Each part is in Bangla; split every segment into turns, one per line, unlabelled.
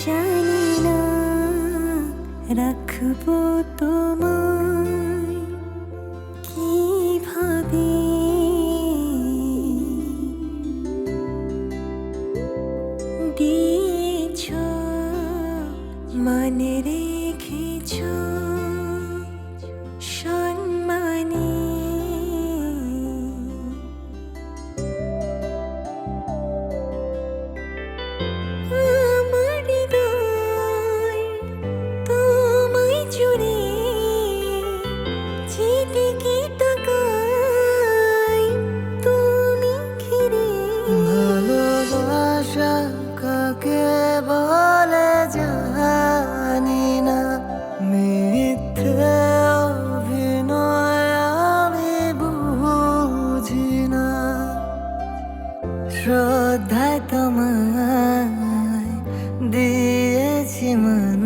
জানি না রাখব তোমায়।
শ্রদ্ধায় তোমায় দিয়েছি মন।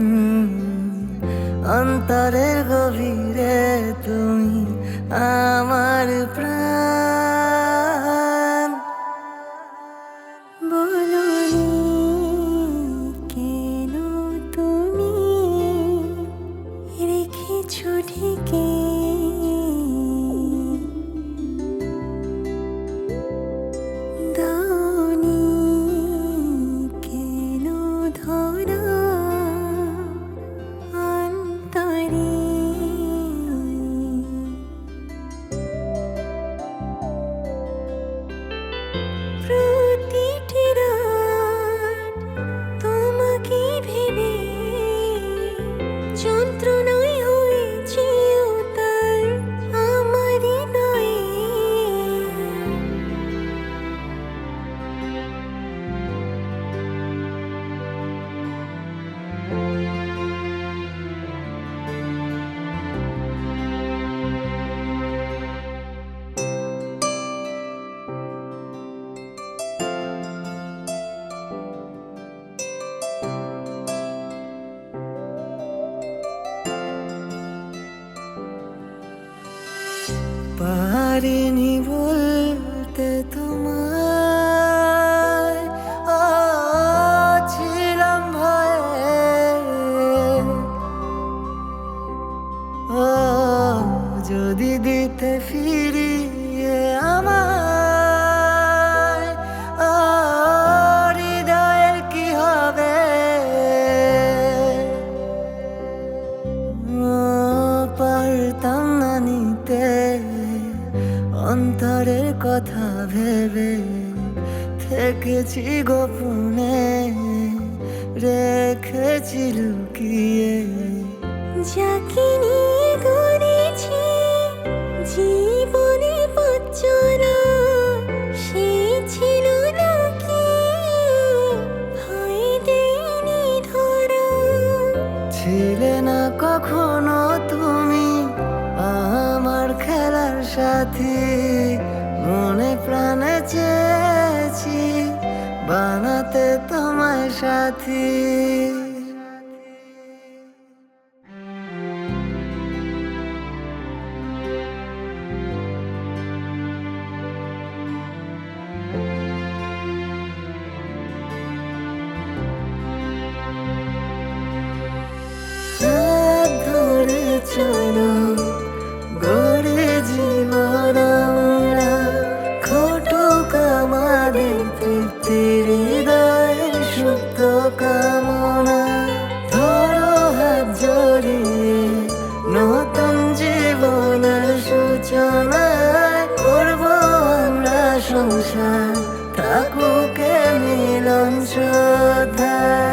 অন্তরের গভীরে তুমি আমার প্রাণ। পারিনি বলতে তোমায় কথা ভেবে থেকেছি গোপনে রেখেছি লুকিয়ে।
যাকে নিয়ে গড়েছি জীবনে পচরা সে ছিল নাকি ভয় দেয়নি ধরা।
ছিলে না কখনো তুমি আমার খেলার সাথী? মনে প্রাণে চেয়েছি বানাতে তোমায় সাথী। 歌台。